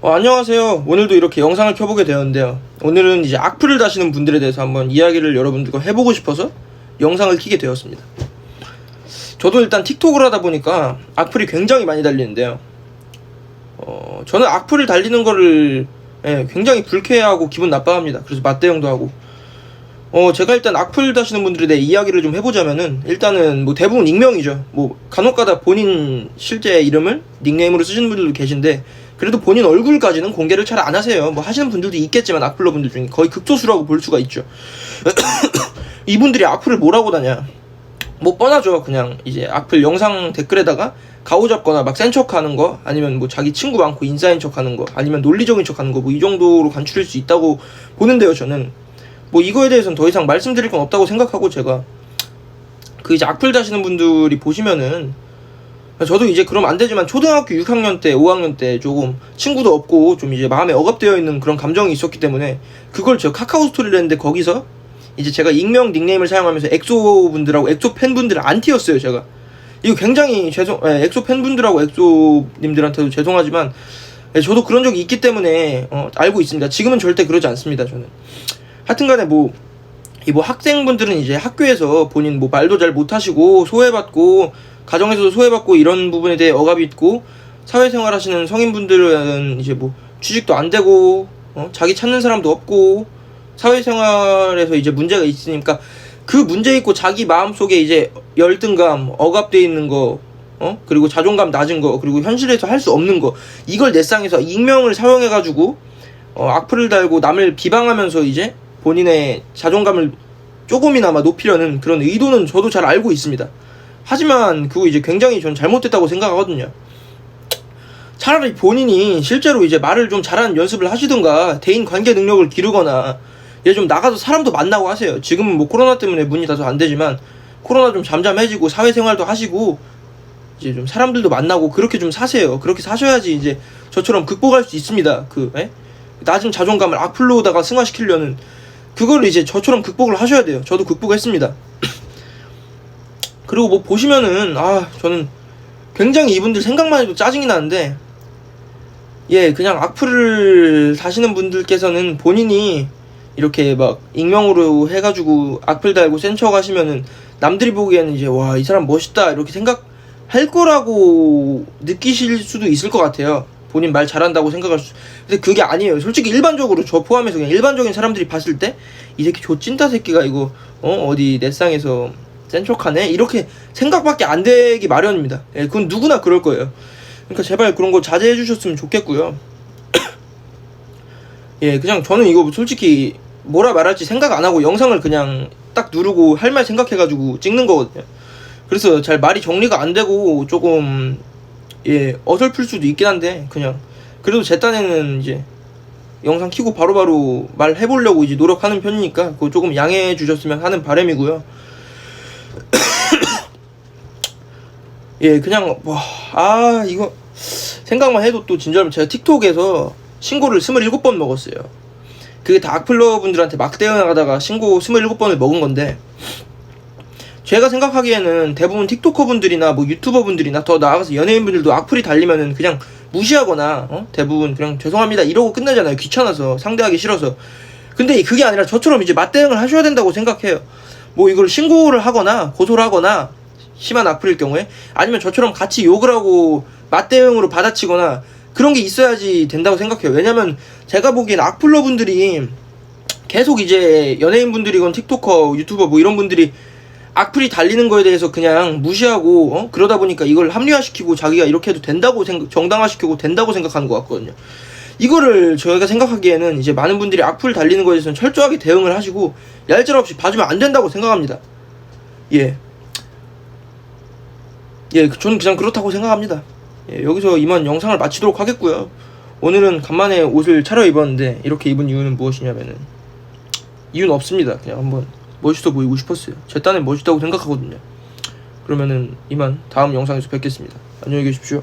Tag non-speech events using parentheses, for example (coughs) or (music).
어, 안녕하세요. 오늘도 이렇게 영상을 켜보게 되었는데요. 오늘은 이제 악플을 다시는 분들에 대해서 한번 이야기를 여러분들과 해보고 싶어서 영상을 키게 되었습니다. 저도 일단 틱톡을 하다 보니까 악플이 굉장히 많이 달리는데요. 어, 저는 악플을 달리는 거를 예, 굉장히 불쾌해하고 기분 나빠합니다. 그래서 맞대응도 하고. 어, 제가 일단 악플 다시는 분들에 대해 이야기를 좀 해보자면은, 일단은 뭐 대부분 익명이죠. 뭐, 간혹 가다 본인 실제 이름을 닉네임으로 쓰시는 분들도 계신데, 그래도 본인 얼굴까지는 공개를 잘 안 하세요. 뭐 하시는 분들도 있겠지만, 악플러 분들 중에 거의 극소수라고 볼 수가 있죠. (coughs) 이분들이 악플을 뭐라고 다냐. 뭐 뻔하죠. 그냥 이제 악플 영상 댓글에다가 가오잡거나 막 센 척하는 거 아니면 뭐 자기 친구 많고 인싸인 척하는 거 아니면 논리적인 척하는 거 뭐 이 정도로 간추릴 수 있다고 보는데요. 저는 뭐 이거에 대해서는 더 이상 말씀드릴 건 없다고 생각하고 제가 그 이제 악플 다시는 분들이 보시면은 저도 이제 그러면 안 되지만 초등학교 6학년 때, 5학년 때 조금 친구도 없고 좀 이제 마음에 억압되어 있는 그런 감정이 있었기 때문에 그걸 저 카카오 스토리를 했는데 거기서 이제 제가 익명 닉네임을 사용하면서 엑소 분들하고 엑소 팬분들을 안 튀었어요 제가. 이거 굉장히 죄송 예, 엑소 팬분들하고 엑소 님들한테도 죄송하지만 예, 저도 그런 적이 있기 때문에 어, 알고 있습니다. 지금은 절대 그러지 않습니다 저는. 하여튼간에 뭐 이뭐 학생분들은 이제 학교에서 본인 뭐 말도 잘 못하시고 소외받고 가정에서도 소외받고 이런 부분에 대해 억압이 있고 사회생활 하시는 성인분들은 이제 뭐 취직도 안 되고 어? 자기 찾는 사람도 없고 사회생활에서 이제 문제가 있으니까 그 문제 있고 자기 마음속에 이제 열등감 억압돼 있는 거 어? 그리고 자존감 낮은 거 그리고 현실에서 할 수 없는 거 이걸 내상해서 익명을 사용해 가지고 어, 악플을 달고 남을 비방하면서 이제 본인의 자존감을 조금이나마 높이려는 그런 의도는 저도 잘 알고 있습니다. 하지만 그거 이제 굉장히 전 잘못됐다고 생각하거든요. 차라리 본인이 실제로 이제 말을 좀 잘하는 연습을 하시든가 대인 관계 능력을 기르거나 이제 좀 나가서 사람도 만나고 하세요. 지금은 뭐 코로나 때문에 문이 닫아서 안 되지만 코로나 좀 잠잠해지고 사회생활도 하시고 이제 좀 사람들도 만나고 그렇게 좀 사세요. 그렇게 사셔야지 이제 저처럼 극복할 수 있습니다. 그 에? 낮은 자존감을 악플로다가 승화시키려는 그걸 이제 저처럼 극복을 하셔야 돼요. 저도 극복했습니다. 그리고 뭐 보시면은 아 저는 굉장히 이분들 생각만 해도 짜증이 나는데 예 그냥 악플을 다시는 분들께서는 본인이 이렇게 막 익명으로 해가지고 악플 달고 센척 하시면은 남들이 보기에는 이제 와 이 사람 멋있다 이렇게 생각할 거라고 느끼실 수도 있을 것 같아요. 본인 말 잘한다고 생각할 수. 근데 그게 아니에요. 솔직히 일반적으로 저 포함해서 그냥 일반적인 사람들이 봤을 때 이 새끼 조찐다 새끼가 이거 어 어디 넷상에서 센 척하네 이렇게 생각밖에 안 되기 마련입니다. 예, 그건 누구나 그럴 거예요. 그러니까 제발 그런 거 자제해 주셨으면 좋겠고요. (clears throat) 예, 그냥 저는 이거 솔직히 뭐라 말할지 생각 안 하고 영상을 그냥 딱 누르고 할 말 생각해가지고 찍는 거거든요. 그래서 잘 말이 정리가 안 되고 조금 예 어설플 수도 있긴 한데 그냥 그래도 제 딴에는 이제 영상 키고 바로바로 말해보려고 이제 노력하는 편이니까 그거 조금 양해해 주셨으면 하는 바람이고요. 예, 그냥 와아 이거 생각만 해도 또 진짜로 제가 틱톡에서 신고를 27번 먹었어요. 그게 다 악플러 분들한테 막 대응하다가 신고 27번을 먹은 건데 제가 생각하기에는 대부분 틱토커 분들이나 뭐 유튜버 분들이나 더 나아가서 연예인 분들도 악플이 달리면은 그냥 무시하거나 어? 대부분 그냥 죄송합니다 이러고 끝나잖아요 귀찮아서 상대하기 싫어서 근데 그게 아니라 저처럼 이제 맞대응을 하셔야 된다고 생각해요 뭐 이걸 신고를 하거나 고소를 하거나 심한 악플일 경우에 아니면 저처럼 같이 욕을 하고 맞대응으로 받아치거나 그런 게 있어야지 된다고 생각해요 왜냐면 제가 보기엔 악플러 분들이 계속 이제 연예인 분들이건 틱토커 유튜버 뭐 이런 분들이 악플이 달리는 거에 대해서 그냥 무시하고 어? 그러다 보니까 이걸 합리화시키고 자기가 이렇게 해도 된다고 생각 정당화시키고 된다고 생각하는 것 같거든요. 이거를 저희가 생각하기에는 이제 많은 분들이 악플 달리는 거에 대해서는 철저하게 대응을 하시고 얄짤없이 봐주면 안 된다고 생각합니다. 예. 예, 저는 그냥 그렇다고 생각합니다. 예, 여기서 이만 영상을 마치도록 하겠고요. 오늘은 간만에 옷을 차려 입었는데 이렇게 입은 이유는 무엇이냐면은 이유는 없습니다. 그냥 한번 멋있어 보이고 싶었어요. 제 딴엔 멋있다고 생각하거든요. 그러면은 이만 다음 영상에서 뵙겠습니다. 안녕히 계십시오.